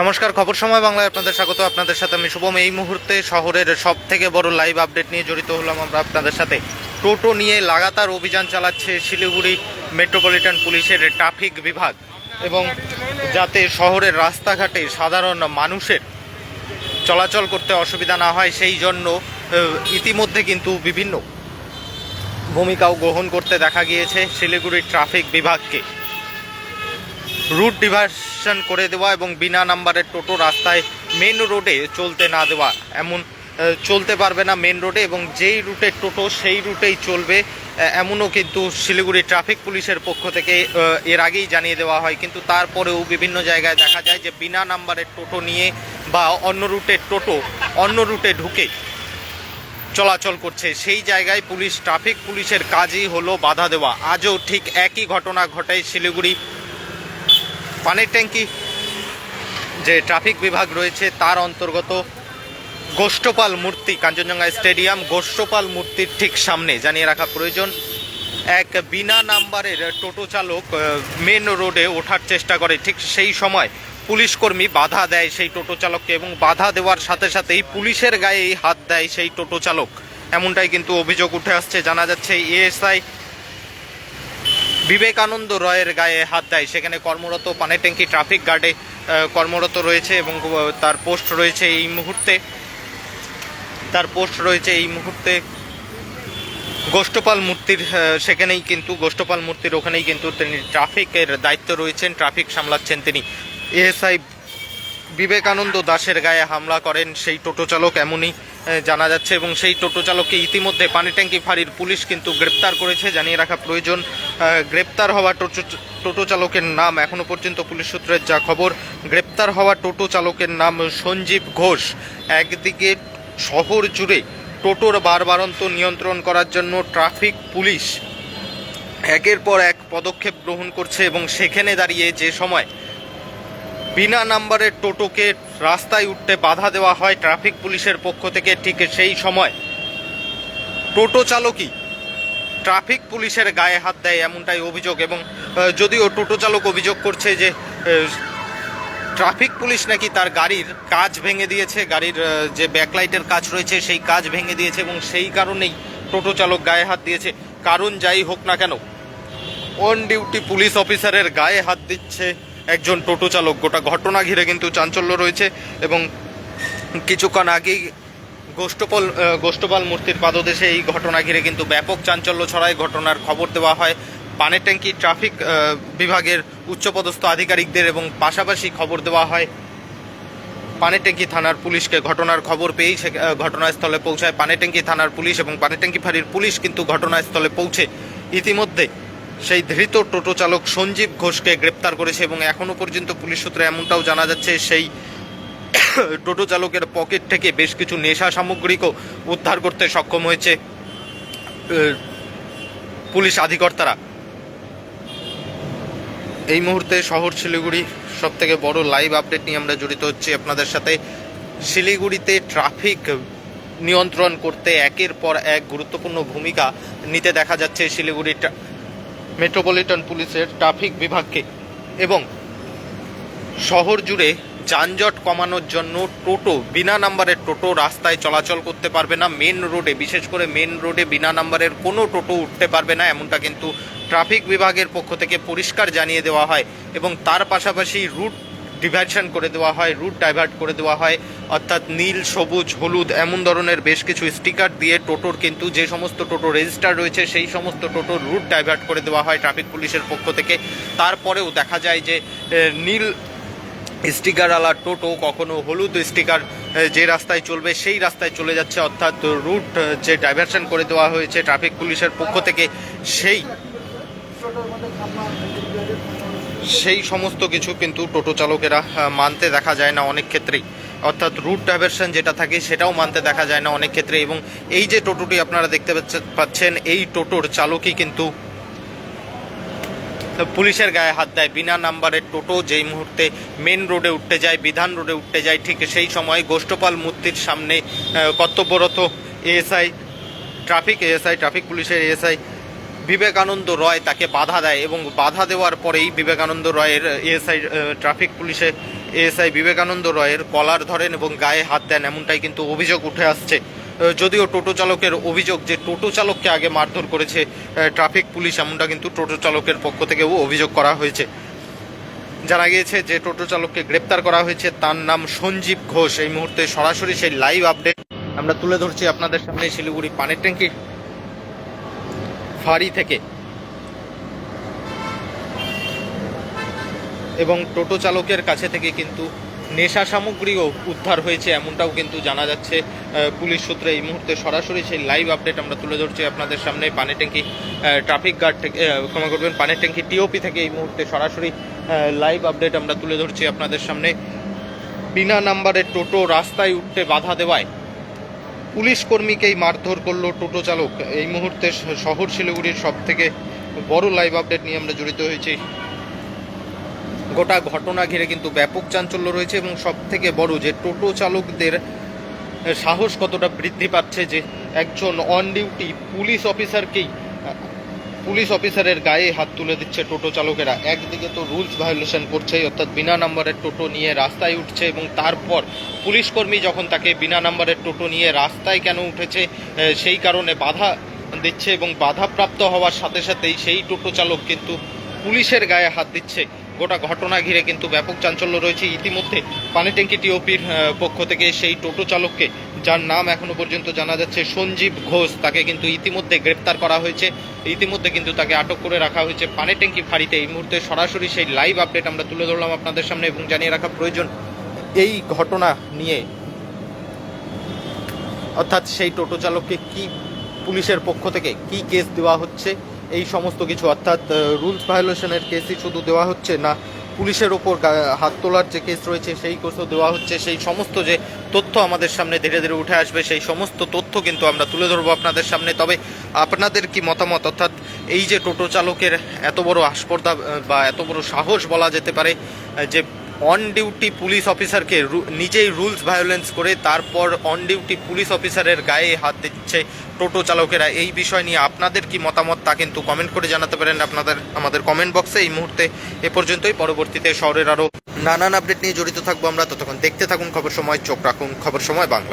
নমস্কার, খবর সময় বাংলায় আপনাদের স্বাগত। আপনাদের সাথে আমি শুভম। এই মুহূর্তে শহরের সব থেকে বড় লাইভ আপডেট নিয়ে জড়িত হলাম আমরা আপনাদের সাথে। টোটো নিয়ে লাগাতার অভিযান চালাচ্ছে শিলিগুড়ি মেট্রোপলিটন পুলিশের ট্রাফিক বিভাগ এবং যাতে শহরের রাস্তাঘাটে সাধারণ মানুষের চলাচল করতে অসুবিধা না হয়, সেই জন্য ইতিমধ্যে কিন্তু বিভিন্ন ভূমিকাও গ্রহণ করতে দেখা গিয়েছে শিলিগুড়ির ট্রাফিক বিভাগকে। রুট ডিভার্সন করে দেওয়া এবং বিনা নাম্বারের টোটো রাস্তায় মেন রোডে চলতে না দেওয়া। এমন চলতে পারবে না মেন রোডে এবং যেই রুটের টোটো সেই রুটেই চলবে। এমনও কিন্তু শিলিগুড়ি ট্রাফিক পুলিশের পক্ষ থেকে এর আগেই জানিয়ে দেওয়া হয়। কিন্তু তারপরেও বিভিন্ন জায়গায় দেখা যায় যে বিনা নাম্বারের টোটো নিয়ে বা অন্য রুটের টোটো অন্য রুটে ঢুকে চলাচল করছে। সেই জায়গায় পুলিশ ট্রাফিক পুলিশের কাজই হলো বাধা দেওয়া। আজও ঠিক একই ঘটনা ঘটে শিলিগুড়ি পানির ট্যাঙ্কি যে ট্রাফিক বিভাগ রয়েছে, তার অন্তর্গত গোষ্ঠপাল মূর্তি, কাঞ্চনজঙ্ঘা স্টেডিয়াম, গোষ্ঠপাল মূর্তির ঠিক সামনে জানিয়ে রাখা প্রয়োজন। এক বিনা নাম্বারের টোটো চালক মেন রোডে ওঠার চেষ্টা করে। ঠিক সেই সময় পুলিশ কর্মী বাধা দেয় সেই টোটো চালককে এবং বাধা দেওয়ার সাথে সাথেই পুলিশের গায়েই হাত দেয় সেই টোটো চালক। এমনটাই কিন্তু অভিযোগ উঠে আসছে, জানা যাচ্ছে এএসআই বিবেকানন্দ রয়ের গায়ে হাত দেয়। সেখানে কর্মরত পানের ট্যাঙ্কি, ট্রাফিক গার্ডে কর্মরত রয়েছে এবং তার পোস্ট রয়েছে এই মুহূর্তে। তার পোস্ট রয়েছে এই মুহূর্তে গোষ্ঠপাল মূর্তির সেখানেই কিন্তু, গোষ্ঠপাল মূর্তির ওখানেই কিন্তু তিনি ট্রাফিকের দায়িত্ব রয়েছেন, ট্রাফিক সামলাচ্ছেন তিনি। এএসআই বিবেকানন্দ দাসের গায়ে হামলা করেন সেই টোটো চালক এমনই। জানা যাচ্ছে এবং সেই টোটো চালককে ইতিমধ্যে পানি ট্যাঙ্কি ফাঁড়ির পুলিশ কিন্তু গ্রেপ্তার করেছে, জানিয়ে রাখা প্রয়োজন। গ্রেপ্তার হওয়া টোটো টোটো চালকের নাম এখনও পর্যন্ত পুলিশ সূত্রের যা খবর, গ্রেপ্তার হওয়া টোটো চালকের নাম সঞ্জীব ঘোষ। একদিকে শহর জুড়ে টোটোর বারবারন্ত নিয়ন্ত্রণ করার জন্য ট্রাফিক পুলিশ একের পর এক পদক্ষেপ গ্রহণ করছে এবং সেখানে দাঁড়িয়ে যে সময় বিনা নাম্বারের টোটোকে রাস্তায় উঠতে বাধা দেওয়া হয় ট্রাফিক পুলিশের পক্ষ থেকে ঠিক সেই সময়। টোটো চালকই ট্রাফিক পুলিশের গায়ে হাত দেয় এমনটাই অভিযোগ এবং যদিও টোটো চালক অভিযোগ করছে যে ট্রাফিক পুলিশ নাকি তার গাড়ির কাজ ভেঙে দিয়েছে, গাড়ির যে ব্যাকলাইটের কাজ রয়েছে সেই কাজ ভেঙে দিয়েছে এবং সেই কারণেই টোটো চালক গায়ে হাত দিয়েছে। কারণ যাই হোক না কেন, অন ডিউটি পুলিশ অফিসারের গায়ে হাত দিচ্ছে একজন টোটো চালক। গোটা ঘটনা ঘিরে কিন্তু চাঞ্চল্য রয়েছে এবং কিছুক্ষণ আগেই গোষ্ঠপাল গোষ্ঠপাল মূর্তির পাদদেশে এই ঘটনা ঘিরে কিন্তু ব্যাপক চাঞ্চল্য ছড়ায়। ঘটনার খবর দেওয়া হয় পানের ট্যাঙ্কি ট্রাফিক বিভাগের উচ্চপদস্থ আধিকারিকদের এবং পাশাপাশি খবর দেওয়া হয় পানেট্যাঙ্কি থানার পুলিশকে। ঘটনার খবর পেয়েই সে ঘটনাস্থলে পৌঁছায় পানেট্যাঙ্কি থানার পুলিশ এবং পানেট্যাঙ্কি ফাঁড়ির পুলিশ কিন্তু ঘটনাস্থলে পৌঁছে। ইতিমধ্যে সেই ধৃত টোটো চালক সঞ্জীব ঘোষকে গ্রেপ্তার করেছে এবং এখনও পর্যন্ত পুলিশ সূত্রে এমনটাও জানা যাচ্ছে, সেই টোটো চালকের পকেট থেকে বেশ কিছু নেশা সামগ্রিকও উদ্ধার করতে সক্ষম হয়েছে পুলিশ আধিকর্তারা। এই মুহূর্তে শহর শিলিগুড়ি সব থেকে বড় লাইভ আপডেট নিয়ে আমরা জড়িত হচ্ছি আপনাদের সাথে। শিলিগুড়িতে ট্রাফিক নিয়ন্ত্রণ করতে একের পর এক গুরুত্বপূর্ণ ভূমিকা নিতে দেখা যাচ্ছে শিলিগুড়ি মেট্রোপলিটন পুলিশের ট্রাফিক বিভাগকে এবং শহর জুড়ে যানজট কমানোর জন্য টোটো বিনা নাম্বারের টোটো রাস্তায় চলাচল করতে পারবে না। মেন রোডে, বিশেষ করে মেন রোডে বিনা নাম্বারের কোনো টোটো উঠতে পারবে না, এমনটা কিন্তু ট্রাফিক বিভাগের পক্ষ থেকে পরিষ্কার জানিয়ে দেওয়া হয়। এবং তার পাশাপাশি রুট ডিভার্সন করে দেওয়া হয় রুট ডাইভার্ট করে দেওয়া হয়, অর্থাৎ নীল, সবুজ, হলুদ এমন ধরনের বেশ কিছু স্টিকার দিয়ে টোটোর কিন্তু যে সমস্ত টোটো রেজিস্টার রয়েছে সেই সমস্ত টোটোর রুট ডাইভার্ট করে দেওয়া হয় ট্রাফিক পুলিশের পক্ষ থেকে। তারপরেও দেখা যায় যে নীল স্টিকারওয়ালা টোটো কখনো হলুদ স্টিকার যে রাস্তায় চলবে সেই রাস্তায় চলে যাচ্ছে, অর্থাৎ রুট যে ডাইভারশন করে দেওয়া হয়েছে ট্রাফিক পুলিশের পক্ষ থেকে, সেই সেই সমস্ত কিছু কিন্তু টোটো চালকেরা মানতে দেখা যায় না অনেক ক্ষেত্রেই। অর্থাৎ রুট ডাইভারশন যেটা থাকে সেটাও মানতে দেখা যায় না অনেক ক্ষেত্রে এবং এই যে টোটোটি আপনারা দেখতে পাচ্ছে- পাচ্ছেন, এই টোটোর চালকই কিন্তু পুলিশের গায়ে হাত দেয়। বিনা নাম্বারের টোটো যেই মুহূর্তে মেন রোডে উঠতে যায়, বিধান রোডে উঠতে যায়, ঠিক সেই সময় গোষ্ঠপাল মূর্তির সামনে কর্তব্যরত এএসআই ট্রাফিক এএসআই ট্রাফিক পুলিশের এএসআই বিবেকানন্দ রয় তাকে বাধা দেয় এবং বাধা দেওয়ার পরেই বিবেকানন্দ রয়ের এএসআই ট্রাফিক পুলিশে এএসআই বিবেকানন্দ রয়ের কলার ধরেন এবং গায়ে হাত দেন, এমনটাই কিন্তু অভিযোগ উঠে আসছে। যদিও টোটো চালকের অভিযোগ যে টোটো চালককে আগে মারধর করেছে ট্রাফিক পুলিশ, এমনটা কিন্তু টোটো চালকের পক্ষ থেকেও অভিযোগ করা হয়েছে। জানা গিয়েছে যে টোটো চালককে গ্রেপ্তার করা হয়েছে, তার নাম সঞ্জীব ঘোষ। এই মুহূর্তে সরাসরি সেই লাইভ আপডেট আমরা তুলে ধরছি আপনাদের সামনে শিলিগুড়ি পানির ট্যাঙ্কি। ফাঁড়ি থেকে। এবং টোটো চালকের কাছে থেকে কিন্তু নেশা সামগ্রীও উদ্ধার হয়েছে, এমনটাও কিন্তু জানা যাচ্ছে। পুলিশ সূত্রে এই মুহূর্তে সরাসরি সেই লাইভ আপডেট আমরা তুলে ধরছি আপনাদের সামনে। পানি ট্যাঙ্কি ট্রাফিক গার্ড থেকে ক্ষমা করবেন, পানির ট্যাঙ্কি টিওপি থেকে এই মুহূর্তে সরাসরি লাইভ আপডেট আমরা তুলে ধরছি আপনাদের সামনে। বিনা নাম্বারের টোটো রাস্তায় উঠতে বাধা দেওয়ায় পুলিশ কর্মীকেই মারধর করল টোটো চালক। এই মুহূর্তে শহর শিলিগুড়ির সব থেকে বড় লাইভ আপডেট নিয়ে আমরা জড়িত হয়েছি। গোটা ঘটনা ঘিরে কিন্তু ব্যাপক চাঞ্চল্য রয়েছে এবং সব থেকে বড় যে টোটো চালকদের সাহস কতটা বৃদ্ধি পাচ্ছে যে একজন অন ডিউটি পুলিশ অফিসারকেই পুলিশ অফিসারের গায়ে হাত তুলে দিচ্ছে টোটো চালকেরা। একদিকে তো রুলস ভায়োলেশন করছে অর্থাৎ বিনা নাম্বারের টোটো নিয়ে রাস্তায় উঠছে এবং তারপর পুলিশ কর্মী যখন তাকে বিনা নাম্বারের টোটো নিয়ে রাস্তায় কেন উঠেছে সেই কারণে বাধা দিচ্ছে এবং বাধাপ্রাপ্ত হওয়ার সাথে সাথেই সেই টোটো চালক কিন্তু পুলিশের গায়ে হাত দিচ্ছে। গোটা ঘটনা ঘিরে কিন্তু ব্যাপক চাঞ্চল্য রয়েছে। ইতিমধ্যে পানিট্যাঙ্কি টিওপির পক্ষ থেকে সেই টোটো চালককে যার নাম এখনও পর্যন্ত জানা যাচ্ছে সঞ্জীব ঘোষ, তাকে কিন্তু ইতিমধ্যে গ্রেপ্তার করা হয়েছে। ইতিমধ্যে কিন্তু তাকে আটক করে রাখা হয়েছে পানিট্যাঙ্কি ফাঁড়িতে। এই মুহূর্তে সরাসরি সেই লাইভ আপডেট আমরা তুলে ধরলাম আপনাদের সামনে এবং জানিয়ে রাখা প্রয়োজন, এই ঘটনা নিয়ে। অর্থাৎ সেই টোটো চালককে কি পুলিশের পক্ষ থেকে কি কেস দেওয়া হচ্ছে, এই সমস্ত কিছু, অর্থাৎ রুলস ভায়োলেশনের কেসই শুধু দেওয়া হচ্ছে না, পুলিশের ওপর হাত তোলার যে কেস রয়েছে, সেই কেসও দেওয়া হচ্ছে। সেই সমস্ত যে তথ্য আমাদের সামনে ধীরে ধীরে উঠে আসবে। সেই সমস্ত তথ্য কিন্তু আমরা তুলে ধরবো আপনাদের সামনে। তবে আপনাদের কি মতামত? অর্থাৎ এই যে টোটো চালকের এত বড় আস্পর্ধা বা এত বড় সাহস বলা যেতে পারে যে অন ডিউটি পুলিশ অফিসারকে নিজেই রুলস ভায়োলেন্স করে তারপর অন ডিউটি পুলিশ অফিসারের গায়ে হাত দিচ্ছে টোটো চালকেরা, এই বিষয় নিয়ে আপনাদের কি মতামত তা কিন্তু কমেন্ট করে জানাতে পারেন আপনাদের, আমাদের কমেন্ট বক্সে এই মুহূর্তে এ পর্যন্তই। পরবর্তীতে শহরের আরও নানান আপডেট নিয়ে জড়িত থাকব আমরা। ততক্ষণ দেখতে থাকুন খবর সময়, চোখ রাখুন খবর সময় বাংলায়।